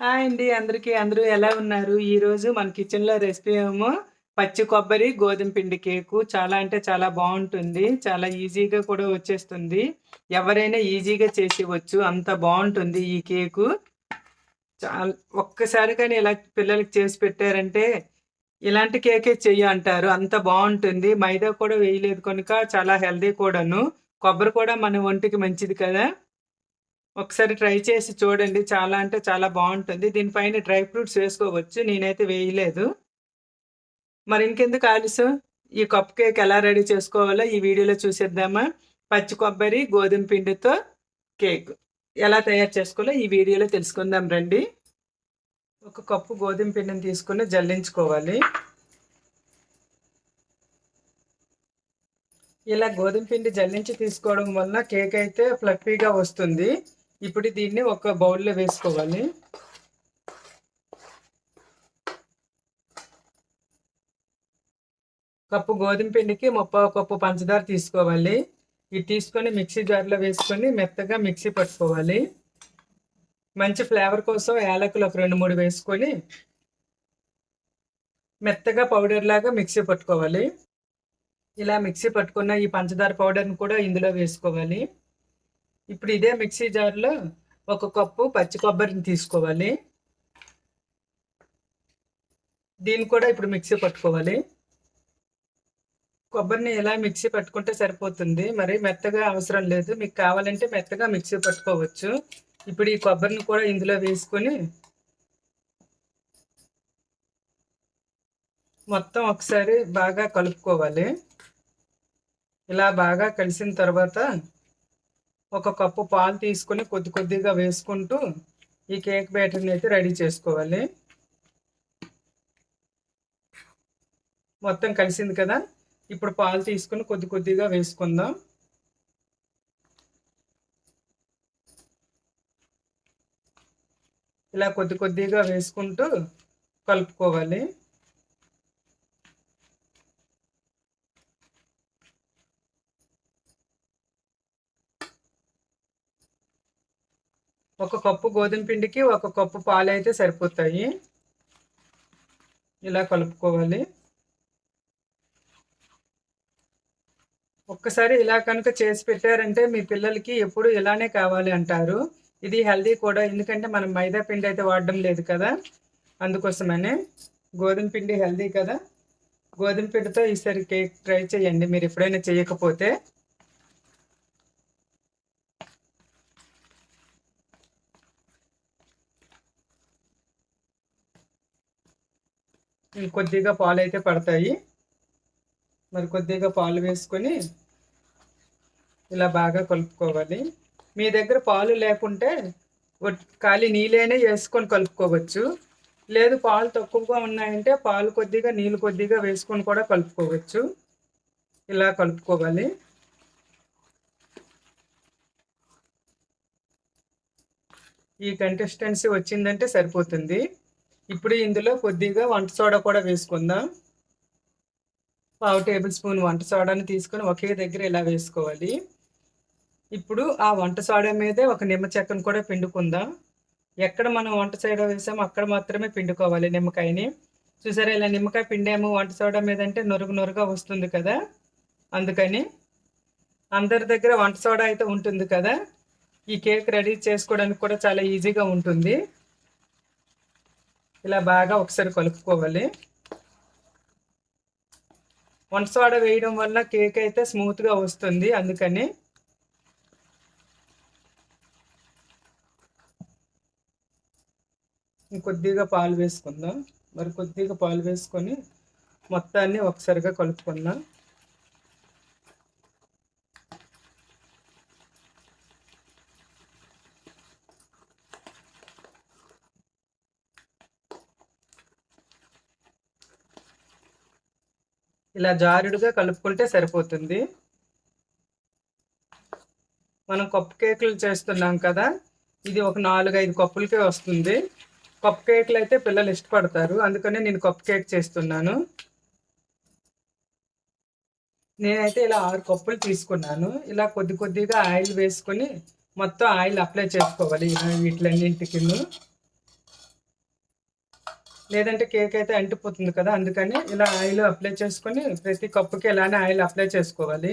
Hi అండి అందరికీ. అందరూ ఎలా ఉన్నారు? ఈరోజు మన కిచెన్లో రెసిపీ ఏమో పచ్చి కొబ్బరి గోధుమ పిండి కేకు. చాలా అంటే చాలా బాగుంటుంది. చాలా ఈజీగా కూడా వచ్చేస్తుంది. ఎవరైనా ఈజీగా చేసేవచ్చు అంత బాగుంటుంది ఈ కేకు. చాలా ఒక్కసారి కానీ ఇలా పిల్లలకి చేసి పెట్టారంటే ఇలాంటి కేకే చెయ్యి అంటారు. అంత బాగుంటుంది. మైదా కూడా వేయలేదు కనుక చాలా హెల్దీ కూడాను. కొబ్బరి కూడా మన ఒంటికి మంచిది కదా. ఒకసారి ట్రై చేసి చూడండి. చాలా అంటే చాలా బాగుంటుంది. దీనిపైన డ్రై ఫ్రూట్స్ వేసుకోవచ్చు. నేనైతే వేయలేదు. మరి ఇంకెందుకు ఆలస్యం? ఈ కప్ కేక్ ఎలా రెడీ చేసుకోవాలో ఈ వీడియోలో చూసేద్దామా? పచ్చి కొబ్బరి గోధుమ పిండితో కేక్ ఎలా తయారు చేసుకోవాలో ఈ వీడియోలో తెలుసుకుందాం రండి. ఒక కప్పు గోధుమ పిండిని తీసుకుని జల్లించుకోవాలి. ఇలా గోధుమ పిండి జల్లించి తీసుకోవడం వలన కేక్ అయితే ఫ్లఫీగా వస్తుంది. ఇప్పుడు దీన్ని ఒక బౌల్లో వేసుకోవాలి. కప్పు గోధుమ పిండికి ముప్పై కప్పు పంచదార తీసుకోవాలి. ఇది తీసుకొని మిక్సీ జార్లో వేసుకొని మెత్తగా మిక్సీ పట్టుకోవాలి. మంచి ఫ్లేవర్ కోసం యాలకులు ఒక రెండు మూడు వేసుకొని మెత్తగా పౌడర్ లాగా మిక్సీ పట్టుకోవాలి. ఇలా మిక్సీ పట్టుకున్న ఈ పంచదార పౌడర్ని కూడా ఇందులో వేసుకోవాలి. ఇప్పుడు ఇదే మిక్సీ జార్లో ఒక కప్పు పచ్చి కొబ్బరిని తీసుకోవాలి. దీన్ని కూడా ఇప్పుడు మిక్సీ పట్టుకోవాలి. కొబ్బరిని ఇలా మిక్సీ పట్టుకుంటే సరిపోతుంది? మరి మెత్తగా అవసరం లేదు. మీకు కావాలంటే మెత్తగా మిక్సీ పట్టుకోవచ్చు. ఇప్పుడు ఈ కొబ్బరిని కూడా ఇందులో వేసుకొని మొత్తం ఒకసారి బాగా కలుపుకోవాలి. ఇలా బాగా కలిసిన తర్వాత ఒక కప్పు పాలు తీసుకొని కొద్ది కొద్దిగా వేసుకుంటూ ఈ కేక్ బ్యాటర్ని అయితే రెడీ చేసుకోవాలి. మొత్తం కలిసింది కదా? ఇప్పుడు పాలు తీసుకొని కొద్ది కొద్దిగా వేసుకుందాం. ఇలా కొద్ది కొద్దిగా వేసుకుంటూ కలుపుకోవాలి. ఒక కప్పు గోధుమ పిండికి ఒక కప్పు పాలు అయితే సరిపోతాయి. ఇలా కలుపుకోవాలి. ఒక్కసారి ఇలా కనుక చేసి పెట్టారంటే మీ పిల్లలకి ఎప్పుడు ఇలానే కావాలి అంటారు. ఇది హెల్దీ కూడా ఎందుకంటే మనం మైదా పిండి అయితే వాడడం లేదు కదా. అందుకోసమనే గోధుమ పిండి హెల్దీ కదా. గోధుమ పిండితో ఈసారి కేక్ ట్రై చేయండి. మీరు ఎప్పుడైనా చేయకపోతే కొద్దిగా పాలు అయితే పడతాయి. మరి కొద్దిగా పాలు వేసుకొని ఇలా బాగా కలుపుకోవాలి. మీ దగ్గర పాలు లేకుంటే ఖాళీ నీళ్ళైనా వేసుకొని కలుపుకోవచ్చు. లేదు పాలు తక్కువగా ఉన్నాయంటే పాలు కొద్దిగా నీళ్ళు కొద్దిగా వేసుకొని కూడా కలుపుకోవచ్చు. ఇలా కలుపుకోవాలి. ఈ కంటెస్టెన్సీ వచ్చిందంటే సరిపోతుంది. ఇప్పుడు ఇందులో కొద్దిగా వంట సోడా కూడా వేసుకుందాం. పావు టేబుల్ స్పూన్ వంట సోడాని తీసుకొని ఒకే దగ్గర ఇలా వేసుకోవాలి. ఇప్పుడు ఆ వంట సోడా మీదే ఒక నిమ్మ చెక్కను కూడా పిండుకుందాం. ఎక్కడ మనం వంట సోడా వేసామో అక్కడ మాత్రమే పిండుకోవాలి నిమ్మకాయని. చూసారా ఇలా నిమ్మకాయ పిండాము వంట సోడా మీద అంటే నొరుగు నొరుగా వస్తుంది కదా. అందుకని అందరి దగ్గర వంట సోడా అయితే ఉంటుంది కదా. ఈ కేక్ రెడీ చేసుకోవడానికి కూడా చాలా ఈజీగా ఉంటుంది. ఇలా బాగా ఒకసారి కలుపుకోవాలి. వంట సోడా వేయడం వల్ల కేక్ అయితే స్మూత్గా వస్తుంది అందుకని. కొద్దిగా పాలు వేసుకుందాం. మరి కొద్దిగా పాలు వేసుకొని మొత్తాన్ని ఒకసారిగా కలుపుకుందాం. ఇలా జారుడుగా కలుపుకుంటే సరిపోతుంది. మనం కప్ కేకులు చేస్తున్నాం కదా ఇది ఒక నాలుగు ఐదు కప్పులకే వస్తుంది. కప్ కేకులు అయితే పిల్లలు ఇష్టపడతారు అందుకనే నేను కప్ కేక్ చేస్తున్నాను. నేనైతే ఇలా ఆరు కప్పులు తీసుకున్నాను. ఇలా కొద్ది కొద్దిగా ఆయిల్ వేసుకొని మొత్తం ఆయిల్ అప్లై చేసుకోవాలి వీటిలన్నింటికి లేదంటే కేక్ అయితే అంటిపోతుంది కదా అందుకని ఇలా ఆయిల్ అప్లై చేసుకొని ప్రతి కప్పుకి ఇలానే ఆయిల్ అప్లై చేసుకోవాలి.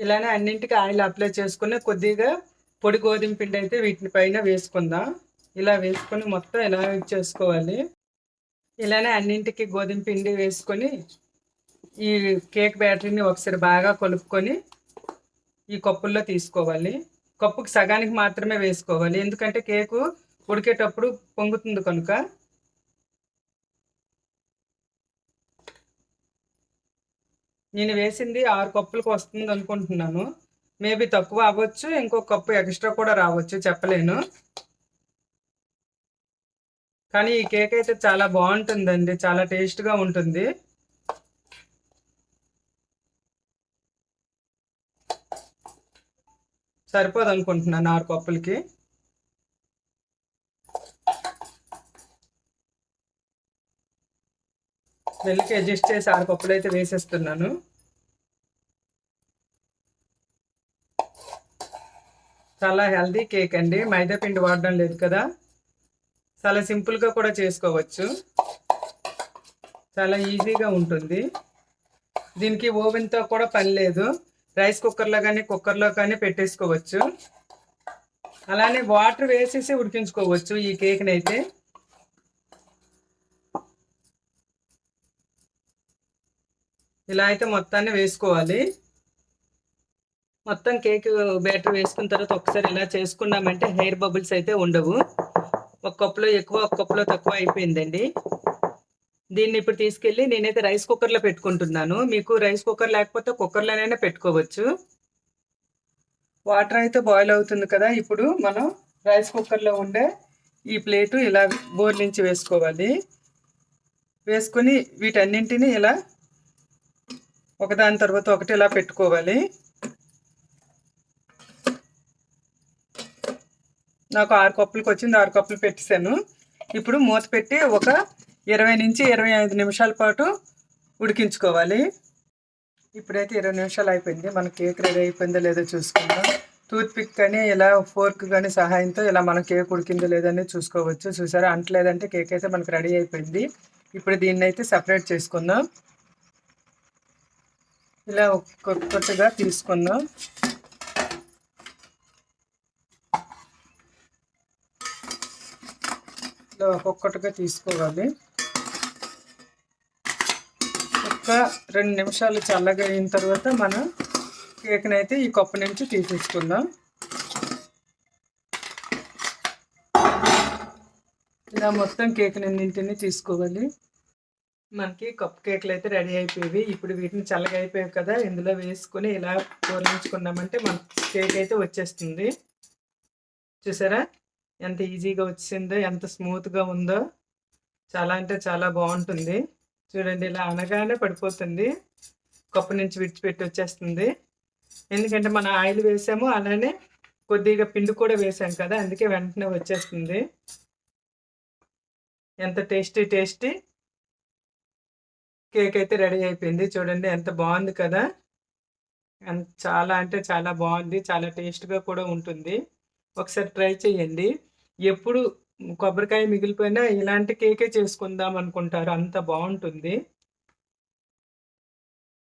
ఇలానే అన్నింటికి ఆయిల్ అప్లై చేసుకుని కొద్దిగా పొడి గోధుమ పిండి అయితే వీటిని పైన వేసుకుందాం. ఇలా వేసుకొని మొత్తం ఇలా చేసుకోవాలి. ఇలానే అన్నింటికి గోధుమ పిండి వేసుకొని ఈ కేక్ బ్యాటరీని ఒకసారి బాగా కలుపుకొని ఈ కప్పుల్లో తీసుకోవాలి. కప్పుకి సగానికి మాత్రమే వేసుకోవాలి. ఎందుకంటే కేకు ఉడికేటప్పుడు పొంగుతుంది కనుక నేను వేసింది ఆరు కప్పులకు వస్తుంది అనుకుంటున్నాను. మేబీ తక్కువ అవ్వచ్చు ఇంకో కప్పు ఎక్స్ట్రా కూడా రావచ్చు చెప్పలేను. కానీ ఈ కేక్ అయితే చాలా బాగుంటుందండి చాలా టేస్ట్గా ఉంటుంది. సరిపోదు అనుకుంటున్నాను ఆరు కప్పులకి. వెళ్ళి అడ్జస్ట్ చేసి ఆరు కప్పులు అయితే వేసేస్తున్నాను. చాలా హెల్దీ కేక్ అండి. మైదా పిండి వాడడం లేదు కదా. చాలా సింపుల్గా కూడా చేసుకోవచ్చు. చాలా ఈజీగా ఉంటుంది. దీనికి ఓవెన్తో కూడా పని లేదు. రైస్ కుక్కర్లో కానీ కుక్కర్లో కానీ పెట్టేసుకోవచ్చు. అలానే వాటర్ వేసేసి ఉడికించుకోవచ్చు ఈ కేక్ని అయితే ఇలా అయితే మొత్తాన్ని వేసుకోవాలి. మొత్తం కేక్ బ్యాటర్ వేసుకున్న తర్వాత ఒకసారి ఇలా చేసుకున్నామంటే హెయిర్ బబుల్స్ అయితే ఉండవు. ఒక కప్పులో ఎక్కువ ఒక కప్పులో తక్కువ అయిపోయిందండి. దీన్ని ఇప్పుడు తీసుకెళ్ళి నేనైతే రైస్ కుక్కర్లో పెట్టుకుంటున్నాను. మీకు రైస్ కుక్కర్ లేకపోతే కుక్కర్లోనైనా పెట్టుకోవచ్చు. వాటర్ అయితే బాయిల్ అవుతుంది కదా ఇప్పుడు మనం రైస్ కుక్కర్లో ఉండే ఈ ప్లేటు ఇలా బోర్ నుంచి వేసుకోవాలి. వేసుకొని వీటన్నింటినీ ఇలా ఒకదాని తర్వాత ఒకటి ఇలా పెట్టుకోవాలి. నాకు ఆరు కప్పులకు వచ్చింది ఆరు కప్పులు పెట్టేశాను. ఇప్పుడు మూత పెట్టి ఒక ఇరవై నుంచి ఇరవై ఐదు నిమిషాల పాటు ఉడికించుకోవాలి. ఇప్పుడైతే ఇరవై నిమిషాలు అయిపోయింది. మన కేక్ రెడీ అయిపోయిందో లేదో చూసుకుందాం. టూత్పిక్ కానీ ఇలా ఫోర్క్ కానీ సహాయంతో ఇలా మన కేక్ ఉడికిందో లేదని చూసుకోవచ్చు. చూసారా? అంటలేదంటే కేక్ అయితే మనకు రెడీ అయిపోయింది. ఇప్పుడు దీన్ని అయితే సపరేట్ చేసుకుందాం. ఇలా ఒక్కొక్కటిగా తీసుకుందాం ఇలా ఒక్కొక్కటిగా తీసుకోవాలి. ఒక్క రెండు నిమిషాలు చల్లగా అయిన తర్వాత మనం కేక్ని అయితే ఈ కప్పు నుంచి తీసేసుకుందాం ఇలా మొత్తం కేక్ నిన్నింటిని తీసుకోవాలి. మనకి కప్ కేక్లు అయితే రెడీ అయిపోయేవి. ఇప్పుడు వీటిని చల్లగా అయిపోయాయి కదా ఇందులో వేసుకొని ఇలా పూరించుకున్నామంటే మన కేక్ అయితే వచ్చేస్తుంది. చూసారా? ఎంత ఈజీగా వచ్చిందో ఎంత స్మూత్గా ఉందో. చాలా అంటే చాలా బాగుంటుంది. చూడండి ఇలా అనగానే పడిపోతుంది. కప్పు నుంచి విడిచిపెట్టి వచ్చేస్తుంది. ఎందుకంటే మనం ఆయిల్ వేసాము అలానే కొద్దిగా పిండి కూడా వేసాం కదా అందుకే వెంటనే వచ్చేస్తుంది. ఎంత టేస్టీ టేస్టీ. కేక్ అయితే రెడీ అయిపోయింది. చూడండి ఎంత బాగుంది కదా. చాలా అంటే చాలా బాగుంది. చాలా టేస్ట్గా కూడా ఉంటుంది. ఒకసారి ట్రై చేయండి ఎప్పుడు కొబ్బరికాయ మిగిలిపోయినా ఇలాంటి కేకే చేసుకుందాం అనుకుంటారు. అంత బాగుంటుంది.